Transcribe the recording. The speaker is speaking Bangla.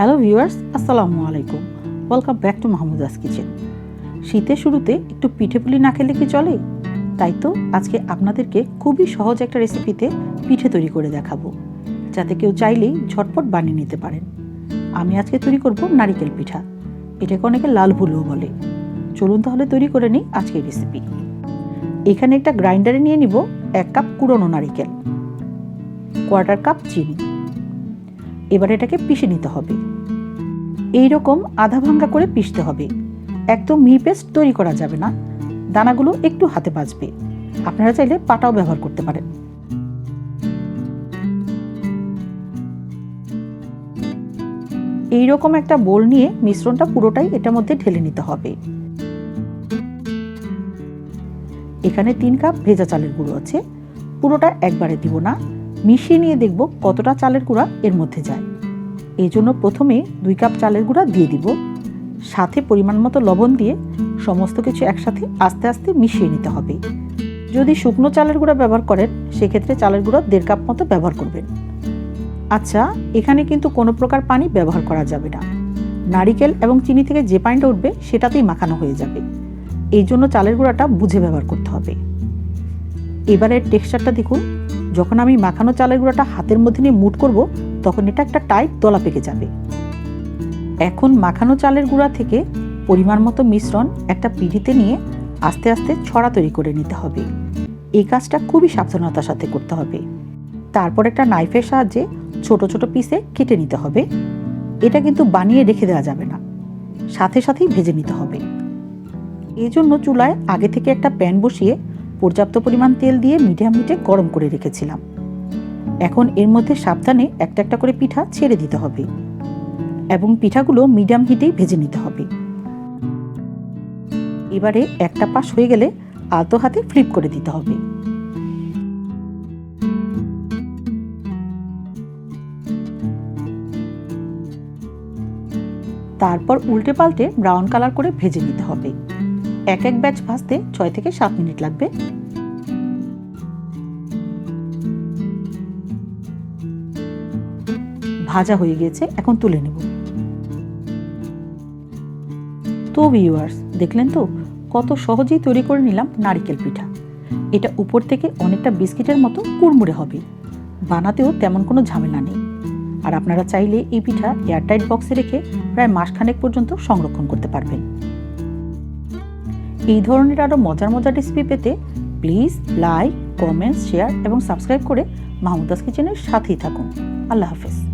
হ্যালো ভিউয়ার্স, আসসালামু আলাইকুম। Welcome back to Mahmuda's kitchen শীতের শুরুতে একটু পিঠে পুলি না খেলে কি চলে? তাই তো আজকে আপনাদেরকে খুবই সহজ একটা রেসিপিতে পিঠে তৈরি করে দেখাবো, যাতে কেউ চাইলেই ঝটপট বানিয়ে নিতে পারেন। আমি আজকে তৈরি করব নারিকেল পিঠা, এটাকে অনেকে লাল ভুলও বলে। চলুন তাহলে তৈরি করে নিই আজকের রেসিপি এখানে একটা গ্রাইন্ডারে নিয়ে নিব এক কাপ কুড়োনো নারিকেল কোয়ার্টার কাপ চিনি। এবার এটাকে পিষে নিতে হবে। এই রকম আধা ভাঙ্গা করে পিষতে হবে। একদম মিহি পেস্ট তৈরি করা যাবে না। দানাগুলো একটু হাতে বাজবে। আপনারা চাইলে পাটাও ব্যবহার করতে পারেন। এই রকম একটা বোল নিয়ে মিশ্রণটা পুরোটাই এটার মধ্যে ঢেলে নিতে হবে। এখানে তিন কাপ ভেজা চালের গুঁড়ো আছে। পুরোটা একবারে দিব না। মিশিয়ে নিয়ে দেখব কতটা চালের গুঁড়া এর মধ্যে যায়। এই জন্য প্রথমে দুই কাপ চালের গুঁড়া দিয়ে দিব। সাথে পরিমাণ মতো লবণ দিয়ে সমস্ত কিছু একসাথে আস্তে আস্তে মিশিয়ে নিতে হবে। যদি শুকনো চালের গুঁড়া ব্যবহার করেন, সেক্ষেত্রে চালের গুঁড়া দেড় কাপ মতো ব্যবহার করবেন। আচ্ছা এখানে কিন্তু কোনো প্রকার পানি ব্যবহার করা যাবে না। নারিকেল এবং চিনি থেকে যে পানিটা উঠবে, সেটাতেই মাখানো হয়ে যাবে। এই জন্য চালের গুঁড়াটা বুঝে ব্যবহার করতে হবে। এবারের টেক্সচারটা দেখুন। যখন আমি মাখানো চালের গুঁড়াটা হাতের মধ্যে নিয়ে মুট করব, তখন এটা একটা টাইট দলা পেকে যাবে। এখন মাখানো চালের গুঁড়া থেকে পরিমাণ মতো মিশ্রণ একটা পিঁড়িতে নিয়ে আস্তে আস্তে ছড়া তৈরি করে নিতে হবে। এই কাজটা খুবই সাবধানতার সাথে করতে হবে। তারপর একটা নাইফের সাহায্যে ছোট ছোট পিসে কেটে নিতে হবে। এটা কিন্তু বানিয়ে রেখে দেওয়া যাবে না। সাথে সাথেই ভেজে নিতে হবে। এই জন্য চুলায় আগে থেকে একটা প্যান বসিয়ে পর্যাপ্ত পরিমাণ তেল দিয়ে মিডিয়াম হিটে গরম করে রেখেছিলাম। এখন এর মধ্যে সাবধানে একটা একটা করে পিঠা ছেড়ে দিতে হবে এবং পিঠাগুলো মিডিয়াম হিটেই ভেজে নিতে হবে। এবারে একটা পাশ হয়ে গেলে আলতো হাতে ফ্লিপ করে দিতে হবে। তারপর উল্টে পাল্টে ব্রাউন কালার করে ভেজে নিতে হবে। এক এক ব্যাচ ভাজতে ছয় থেকে সাত মিনিট লাগবে। ভাজা হয়ে গিয়েছে, এখন তুলে নেব। তো ভিউয়ার্স দেখলেন তো? কত সহজেই তৈরি করে নিলাম নারিকেল পিঠা। এটা উপর থেকে অনেকটা বিস্কিটের মতো কুড়মুড়ে হবে। বানাতেও তেমন কোনো ঝামেলা নেই। আর আপনারা চাইলে এই পিঠা এয়ারটাইট বক্সে রেখে প্রায় মাসখানেক পর্যন্ত সংরক্ষণ করতে পারবেন। এই ধরনের আরও মজার মজার রেসিপি পেতে প্লিজ লাইক কমেন্টস শেয়ার এবং সাবস্ক্রাইব করে মাহমুদাস কিচেনের সাথেই থাকুন। আল্লাহ হাফেজ।